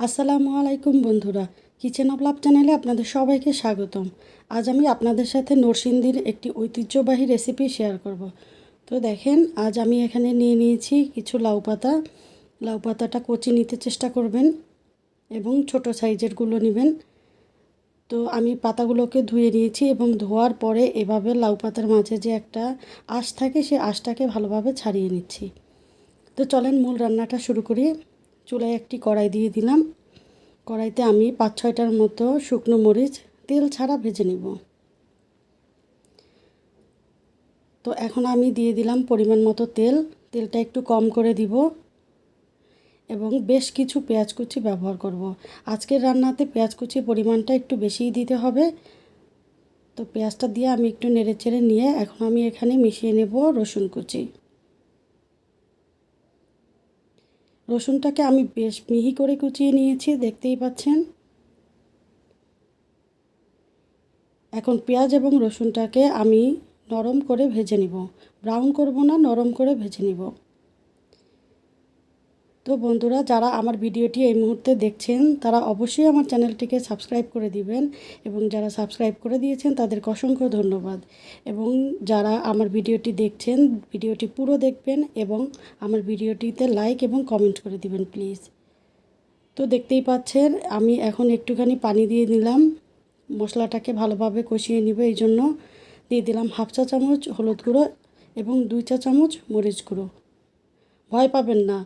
আসসালামু আলাইকুম বন্ধুরা কিচেন অফ লাভ চ্যানেলে আপনাদের সবাইকে স্বাগতম। আজ আমি আপনাদের সাথে নরসিংদীর একটি ঐতিহ্যবাহী রেসিপি শেয়ার করব। তো দেখেন, আজ আমি এখানে নিয়ে নিয়েছি কিছু লাউ পাতা। লাউ পাতাটা কচি নিতে চেষ্টা করবেন এবং ছোট সাইজেরগুলো নেবেন। তো আমি পাতাগুলোকে ধুয়ে নিয়েছি এবং ধোয়ার পরে এভাবে লাউ পাতার মাঝে যে একটা আঁশ থাকে সেই আঁশটাকে ভালোভাবে ছাড়িয়ে নিচ্ছি। তো চলেন মূল রান্নাটা শুরু করি। চুলায় একটি কড়াই দিয়ে দিলাম। কড়াইতে আমি পাঁচ ছয়টার মতো শুকনো মরিচ, তেল ছাড়া ভেজে নিব। তো এখন আমি দিয়ে দিলাম পরিমাণ মতো তেল। তেলটা একটু কম করে দিব এবং বেশ কিছু পেঁয়াজ কুচি ব্যবহার করব। আজকের রান্নাতে পেঁয়াজ কুচি পরিমাণটা একটু বেশিই দিতে হবে। তো পেঁয়াজটা দিয়ে আমি একটু নেড়ে চেড়ে নিয়ে এখন আমি এখানে মিশিয়ে নেব রসুন কুচি। রসুনটাকে আমি বেশ মিহি করে কুচিয়ে নিয়েছি, দেখতেই পাচ্ছেন। এখন পেঁয়াজ এবং রসুনটাকে আমি নরম করে ভেজে নিব। ব্রাউন করব না, নরম করে ভেজে নিব। তো বন্ধুরা, যারা আমার ভিডিওটি এই মুহূর্তে দেখছেন, তারা অবশ্যই আমার চ্যানেলটিকে সাবস্ক্রাইব করে দিবেন এবং যারা সাবস্ক্রাইব করে দিয়েছেন, তাদেরকে অসংখ্য ধন্যবাদ। এবং যারা আমার ভিডিওটি দেখছেন, ভিডিওটি পুরো দেখবেন এবং আমার ভিডিওটিতে লাইক এবং কমেন্ট করে দিবেন, প্লিজ। তো দেখতেই পাচ্ছেন, আমি এখন একটুখানি পানি দিয়ে দিলাম মশলাটাকে ভালোভাবে কষিয়ে নিব, এই জন্য দিয়ে দিলাম হাফ চা চামচ হলুদ গুঁড়ো এবং দুই চা চামচ মরিচ গুঁড়ো। ভয় পাবেন না।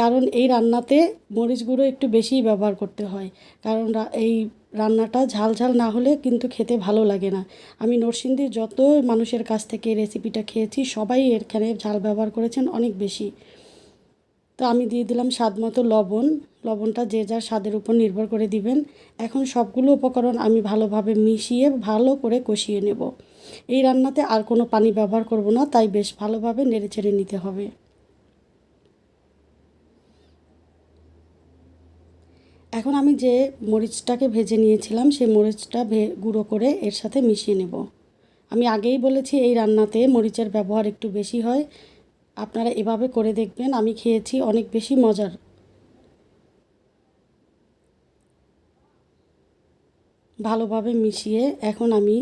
কারণ এই রান্নাতে মরিচ গুঁড়ো একটু বেশিই ব্যবহার করতে হয়। কারণ এই রান্নাটা ঝাল ঝাল না হলে কিন্তু খেতে ভালো লাগে না। আমি নরসিংদীর যত মানুষের কাছ থেকে রেসিপিটা খেয়েছি, সবাই এখানে ঝাল ব্যবহার করেছেন অনেক বেশি। তো আমি দিয়ে দিলাম স্বাদ মতো লবণ। লবণটা যে যার স্বাদের উপর নির্ভর করে দিবেন। এখন সবগুলো উপকরণ আমি ভালোভাবে মিশিয়ে ভালো করে কষিয়ে নেব। এই রান্নাতে আর কোনো পানি ব্যবহার করব না, তাই বেশ ভালোভাবে নেড়ে ছেড়ে নিতে হবে। এখন আমি যে মরিচটাকে ভেজে নিয়েছিলাম, সেই মরিচটা ভে, গুঁড়ো করে এর সাথে মিশিয়ে নেব। আমি আগেই বলেছি এই রান্নাতে মরিচের ব্যবহার একটু বেশি হয়। আপনারা এভাবে করে দেখবেন, আমি খেয়েছি অনেক বেশি মজার। ভালোভাবে মিশিয়ে এখন আমি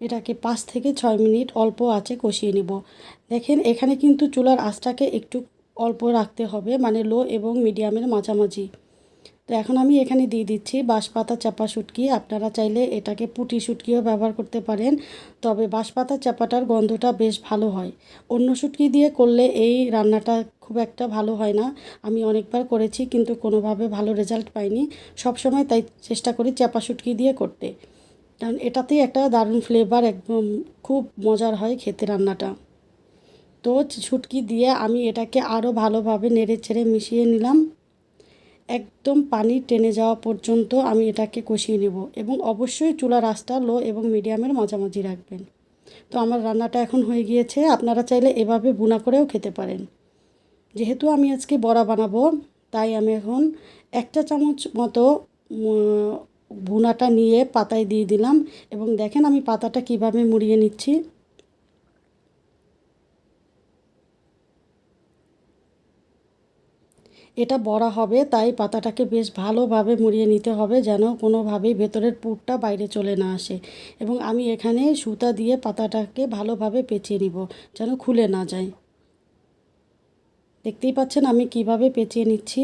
এটাকে পাঁচ থেকে ছয় মিনিট অল্প আছে কষিয়ে নেব। দেখেন, এখানে কিন্তু চুলার আঁচটাকে একটু অল্প রাখতে হবে মানে লো এবং মিডিয়ামের মাঝামাঝি। তো এখন আমি এখানে দিয়ে দিচ্ছি বাঁশপাতা চাপা শুটকি। আপনারা চাইলে এটাকে পুটি শুটকিও ব্যবহার করতে পারেন, তবে বাঁশপাতা চাপাটার গন্ধটা বেশ ভালো হয়। অন্য শুটকি দিয়ে করলে এই রান্নাটা খুব একটা ভালো হয় না। আমি অনেকবার করেছি, কিন্তু কোনোভাবে ভালো রেজাল্ট পাইনি। সবসময় তাই চেষ্টা করি চাপা শুটকি দিয়ে করতে। কারণ এটাতেই একটা দারুণ ফ্লেভার একদম খুব মজার হয় খেতে রান্নাটা। তো ছুটকি দিয়ে আমি এটাকে আরও ভালোভাবে নেড়ে ছেড়ে মিশিয়ে নিলাম। একদম পানি টেনে যাওয়া পর্যন্ত আমি এটাকে কষিয়ে নেব এবং অবশ্যই চুলা রাস্তা লো এবং মিডিয়ামের মাঝামাঝি রাখবেন। তো আমার রান্নাটা এখন হয়ে গিয়েছে, আপনারা চাইলে এভাবে বুনা করেও খেতে পারেন। যেহেতু আমি আজকে বড়া বানাবো, তাই আমি এখন একটা চামচ মতো ভুনাটা নিয়ে পাতায় দিয়ে দিলাম এবং দেখেন আমি পাতাটা কীভাবে মুড়িয়ে নিচ্ছি। এটা বড়া হবে, তাই পাতাটাকে বেশ ভালোভাবে মুড়িয়ে নিতে হবে যেন কোনোভাবেই ভেতরের পুরটা বাইরে চলে না আসে। এবং আমি এখানে সুতা দিয়ে পাতাটাকে ভালোভাবে পেঁচিয়ে নিব যেন খুলে না যায়। দেখতেই পাচ্ছেন আমি কীভাবে পেঁচিয়ে নিচ্ছি।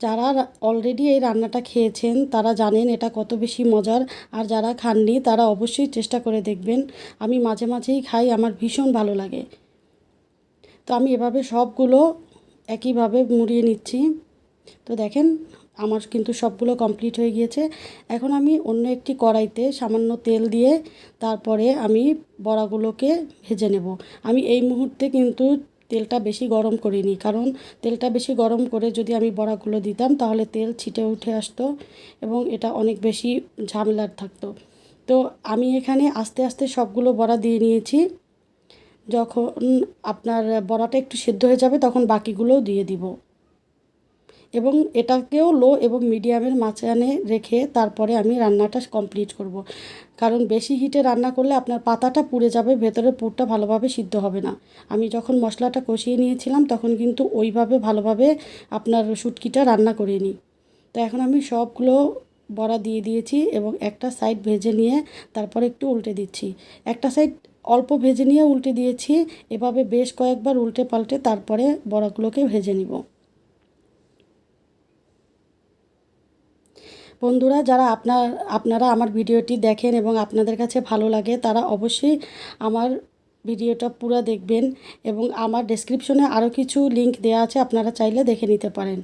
যারা অলরেডি এই রান্নাটা খেয়েছেন, তারা জানেন এটা কত বেশি মজার। আর যারা খাননি, তারা অবশ্যই চেষ্টা করে দেখবেন। আমি মাঝে মাঝেই খাই, আমার ভীষণ ভালো লাগে। তো আমি এভাবে সবগুলো একইভাবে মুড়িয়ে নিচ্ছি। তো দেখেন, আমার কিন্তু সবগুলো কমপ্লিট হয়ে গিয়েছে। এখন আমি অন্য একটি কড়াইতে সামান্য তেল দিয়ে তারপরে আমি বড়াগুলোকে ভেজে নেব। আমি এই মুহূর্তে কিন্তু তেলটা বেশি গরম করিনি, কারণ তেলটা বেশি গরম করে যদি আমি বড়াগুলো দিতাম, তাহলে তেল ছিটে উঠে আসতো এবং এটা অনেক বেশি ঝামেলার থাকতো। তো আমি এখানে আস্তে আস্তে সবগুলো বড়া দিয়ে নিয়েছি। যখন আপনার বড়াটা একটু সেদ্ধ হয়ে যাবে, তখন বাকিগুলোও দিয়ে দিব। এবং এটাকেও লো এবং মিডিয়ামের মাঝখানে রেখে তারপরে আমি রান্নাটা কমপ্লিট করব। কারণ বেশি হিটে রান্না করলে আপনার পাতাটা পুড়ে যাবে, ভেতরের পুরটা ভালোভাবে সিদ্ধ হবে না। আমি যখন মশলাটা কষিয়ে নিয়েছিলাম, তখন কিন্তু ওইভাবে ভালোভাবে আপনার শুটকিটা রান্না করে নিই তো এখন আমি সবগুলো বড়া দিয়ে দিয়েছি এবং একটা সাইড ভেজে নিয়ে তারপরে একটু উল্টে দিচ্ছি। একটা সাইড অল্প ভেজে নিয়ে উল্টে দিয়েছি। এভাবে বেশ কয়েকবার উল্টে পাল্টে তারপরে বড়াগুলোকে ভেজে নিব। বন্ধুরা, যারা আপনার, আপনারা আমার ভিডিওটি দেখেন এবং আপনাদের কাছে ভালো লাগে, তারা অবশ্যই আমার ভিডিওটা পুরো দেখবেন এবং আমার ডেসক্রিপশনে আরও কিছু লিংক দেওয়া আছে, আপনারা চাইলে দেখে নিতে পারেন।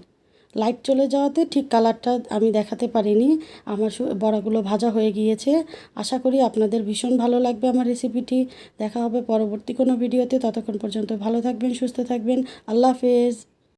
লাইট চলে যাওয়াতে ঠিক কালারটা আমি দেখাতে পারিনি। আমার বড়াগুলো ভাজা হয়ে গিয়েছে। আশা করি আপনাদের ভীষণ ভালো লাগবে আমার রেসিপিটি দেখা হবে পরবর্তী কোনো ভিডিওতে ততক্ষণ পর্যন্ত ভালো থাকবেন, সুস্থ থাকবেন। আল্লাহ হাফেজ।